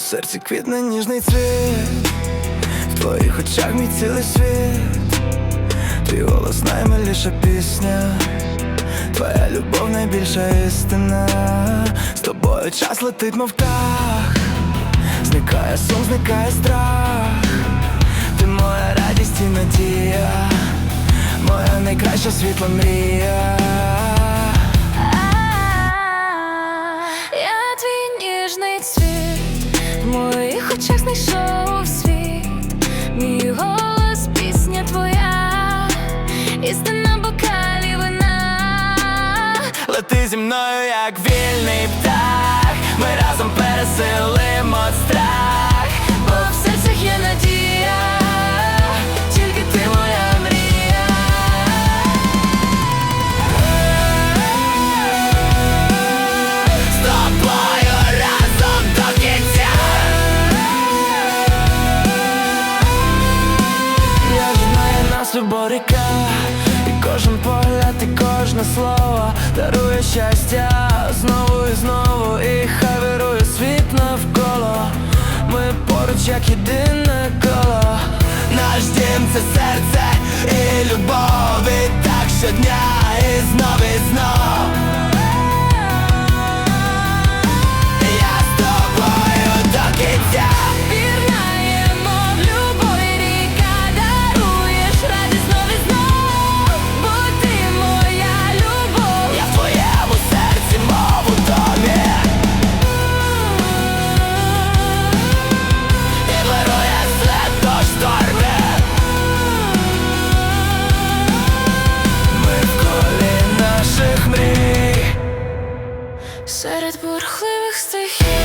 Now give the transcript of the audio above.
серці квітне ніжний цвіт, в твоїх очах мій цілий світ, твій голос наймиліша пісня, твоя любов найбільша істина, з тобою час летить, мов птах, зникає сон, зникає страх, ти моя радість і надія, моя найкраща світла мрія. Очах знайшов світ, мій голос, пісня твоя, істина бокалі вина. Лети зі мною, як вільний птах, ми разом переселимо кожне слово дарує щастя знову і знову, і хай вирує світ навколо. Ми поруч, як єдине коло. Наш дім це серце і любов, і так щодня, Серед бурхливих стихій